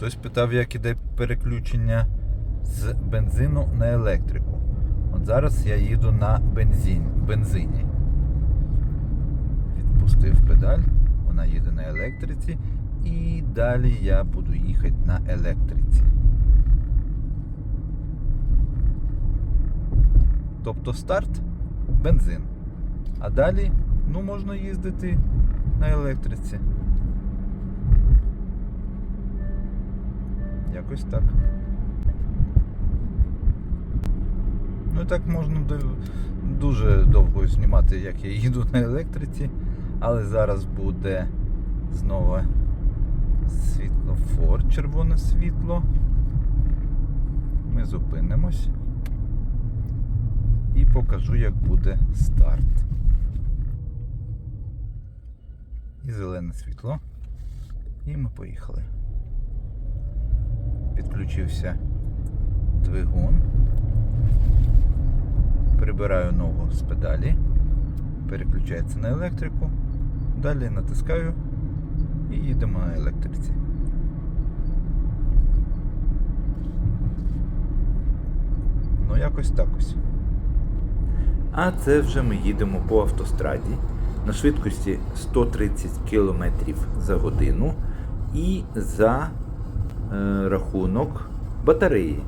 Хтось питав, як іде переключення з бензину на електрику. От зараз я їду на бензин, бензині. Відпустив педаль, вона їде на електриці. І далі я буду їхати на електриці. Тобто старт бензин. А далі ну, можна їздити на електриці. Якось так. Ну так можна дуже довго знімати, як я їду на електриці, але зараз буде знову світлофор, червоне світло. Ми зупинимось і покажу, як буде старт. І зелене світло. І ми поїхали. Підключився двигун. Прибираю ногу з педалі. Переключається на електрику. Далі натискаю і їдемо на електриці. Ну, якось так ось. А це вже ми їдемо по автостраді на швидкості 130 км за годину і за рахунок батареї.